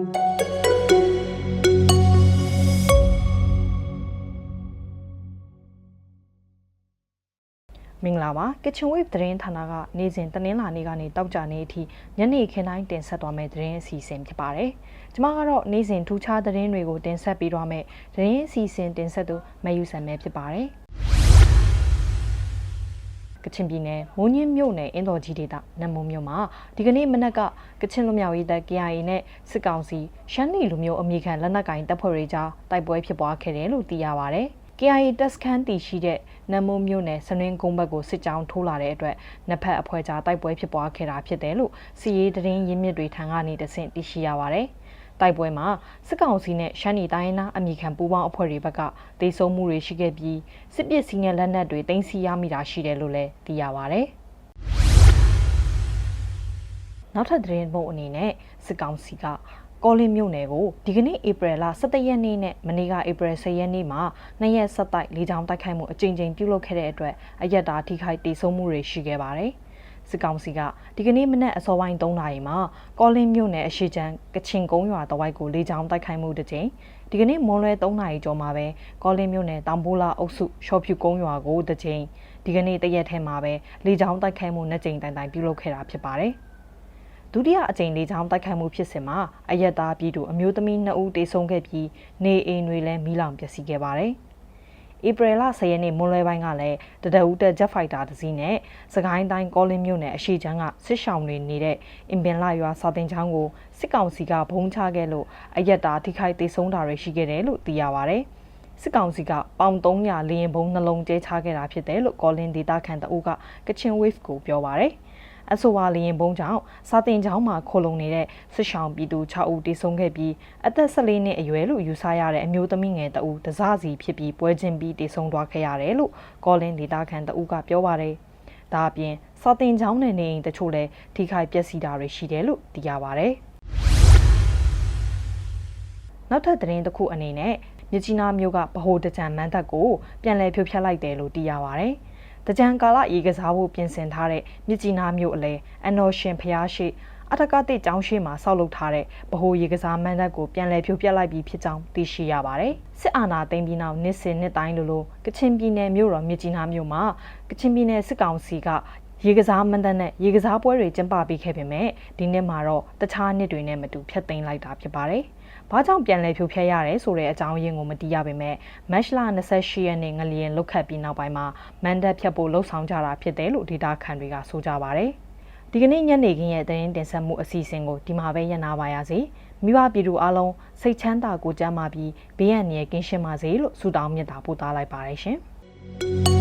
မင်္ဂလာပါ Kitchen Wave သတင်းဌာနကနေ့စဉ်တနင်္လာနေ့ကနေတောက်ကြနေ့အထိညနေခင်းတိုင်းတင်ဆက်သွားမယ့်သတင်းအစီအစဉ်ဖြစ်ပါတယ်။ကျွန်မကတော့နေ့စဉ်ထူးခြားသတင်းတွေကိုတင်ဆက်ပေးသွားမယ့်သတင်းအစီအစဉ်တင်ဆက်သူမယူဆန်ပဲဖြစ်ပါတယ်။ ကချင်ပြည်နယ်မိုးညင်းမြို့နယ်အင်းတော်ကြီးဒေသနတ်မုံမြို့မှာဒီကနေ့မနက်ကကချင်လူမျိုးရေးတပ် KIA နဲ့စစ်ကောင်စီရှမ်းနီလူမျိုးအမိခံလက်နက်ကင်တပ်ဖွဲ့တွေကြားတိုက်ပွဲဖြစ်ပွားခဲ့တယ်လို့သိရပါဗျ။ KIA တပ်စခန်းတည်ရှိတဲ့နမ်မုံမြို့နယ်စနင်းကုန်းဘက်ကိုစစ်ကြောင်းထိုးလာတဲ့အတွက်နှစ်ဖက်အဖွဲ့ကြားတိုက်ပွဲဖြစ်ပွားခဲ့တာဖြစ်တယ်လို့စီရေးသတင်းရင်းမြစ်တွေထံကနေတဆင့်သိရှိရပါတယ်။ တိုက်ပွဲမှာစစ်ကောင်စီနဲ့ရှမ်းနီတိုင်းနာအမိခံပူးပေါင်းအဖွဲ့တွေဘက်ကဒေဆုံးမှုတွေရှိခဲ့ပြီးစစ်ပစ္စည်းနဲ့လက်နက်တွေတင်စီရမိတာရှိတယ်လို့လည်းသိရပါတယ်။နောက်ထပ်သတင်းပုံအနေနဲ့စစ်ကောင်စီကကောလင်းမြို့နယ်ကိုဒီကနေ့ဧပြီလ17ရက်နေ့နဲ့မနေ့ကဧပြီ10ရက်နေ့မှာနှစ်ရက်ဆက်တိုက်လေကြောင်းတိုက်ခိုက်မှုအကြိမ်ကြိမ်ပြုလုပ်ခဲ့တဲ့အတွက်အရက်တာထိခိုက်ဒေဆုံးမှုတွေရှိခဲ့ပါတယ်။ စစ်ကောင်စီကဒီကနေ့မနက်အစောပိုင်း3နာရီမှာကောလင်းမြို့နယ်အရှိချမ်းကချင်ကုန်းရွာတဝိုက်ကိုလေကြောင်းတိုက်ခိုက်မှုတစ်ကြိမ်ဒီကနေ့မွန်လွဲ3နာရီကျော်မှာပဲကောလင်းမြို့နယ်တောင်ပိုးလာအုပ်စုရှော့ဖြူကုန်းရွာကိုတစ်ကြိမ်ဒီကနေ့တရက်ထဲမှာပဲလေကြောင်းတိုက်ခိုက်မှုနှစ်ကြိမ်တိုင်တိုင်ပြုလုပ်ခဲ့တာဖြစ်ပါတယ်။ဒုတိယအကြိမ်လေးချောင်းတိုက်ခိုက်မှုဖြစ်စဉ်မှာအယက်သားပြည်သူအမျိုးသမီး2ဦးတေဆုံးခဲ့ပြီးနေအိမ်တွေလည်းမိလောင်ပျက်စီးခဲ့ပါတယ်။ ဧပြီလ10ရက်နေ့မွန်လွဲပိုင်းကလည်းတဒဦးတက်ဂျက်ဖိုက်တာတစ်စီးနဲ့စကိုင်းတိုင်းကောလင်းမြို့နယ်အရှိချမ်းကစစ်ဆောင်တွေနေတဲ့အင်ပင်လာရွာစာတင်ချောင်းကိုစစ်ကောင်စီကဘုံချခဲ့လို့အယက်သားထိခိုက်တေဆုံးတာတွေရှိခဲ့တယ်လို့သိရပါဗျ။စစ်ကောင်စီကပေါင်300လေရင်ဘုံနှလုံးကျဲချခဲ့တာဖြစ်တယ်လို့ကောလင်းဒေတာခန်တအုပ်ကကချင် wave ကိုပြောပါဗျ။ အဆိုပါလျင်ဘုံကြောင့်စာတင်ကျောင်းမှာခိုလုံနေတဲ့စစ်ဆောင်ပြည်သူ6ဦးတေဆုံးခဲ့ပြီးအသက်14နှစ်အရွယ်လို့ယူဆရတဲ့အမျိုးသမီးငယ်တဦးတစစီဖြစ်ပြီးပွဲချင်းပြီးတေဆုံးသွားခဲ့ရတယ်လို့ကောလင်းဒေတာခန်တဦးကပြောပါတယ်။ဒါအပြင်စာတင်ကျောင်းနဲ့နေအိမ်တချို့လည်းထိခိုက်ပျက်စီးတာတွေရှိတယ်လို့သိရပါတယ်။နောက်ထပ်သတင်းတစ်ခုအနေနဲ့မြကြီးနားမြို့ကဗဟိုတကြံမန်းသက်ကိုပြန်လည်ဖြိုဖျက်လိုက်တယ်လို့သိရပါတယ်။ တကြံကာလရေကစားဖို့ပြင်ဆင်ထားတဲ့မြစ်ကြီးနားမြို့အလဲအနော်ရှင်ဖျားရှိအထကတိကျောင်းရှိမှာဆောက်လုပ်ထားတဲ့ဗဟိုရေကစားမန်းတပ်ကိုပြန်လည်ဖြိုပြလိုက်ပြီးဖြစ်ကြောင်းသိရှိရပါတယ်။စစ်အာဏာသိမ်းပြီးနောက်နှစ်စဉ်နှစ်တိုင်းလိုလိုကချင်ပြည်နယ်မြို့တော်မြစ်ကြီးနားမြို့မှာကချင်ပြည်နယ်စစ်ကောင်စီက ရေကစားမန်းတပ်နဲ့ရေကစားပွဲတွေကျင်းပပေးခဲ့ပေမဲ့ဒီနှစ်မှာတော့တခြားနှစ်တွေနဲ့မတူဖျက်သိမ်းလိုက်တာဖြစ်ပါတယ်။ဘာကြောင့်ပြန်လည်ဖြိုဖျက်ရတယ်ဆိုတဲ့အကြောင်းရင်းကိုမသိရပေမဲ့မတ်လ28ရက်နေ့ငလျင်လုတ်ခတ်ပြီးနောက်ပိုင်းမှာမန်တပ်ဖြတ်ဖို့လှုံ့ဆော်ကြတာဖြစ်တယ်လို့ဒေတာခန်တွေကဆိုကြပါတယ်။ဒီကနေ့ညနေခင်းရဲ့သတင်းတင်ဆက်မှုအစီအစဉ်ကိုဒီမှာပဲညနာပါရစေ။မိဘပြည်သူအလုံးစိတ်ချမ်းသာကိုကြမ်းပါပြီးဘေးရန်ရကင်းရှင်းပါစေလို့ဆုတောင်းမြတ်တာပို့သားလိုက်ပါတယ်ရှင်။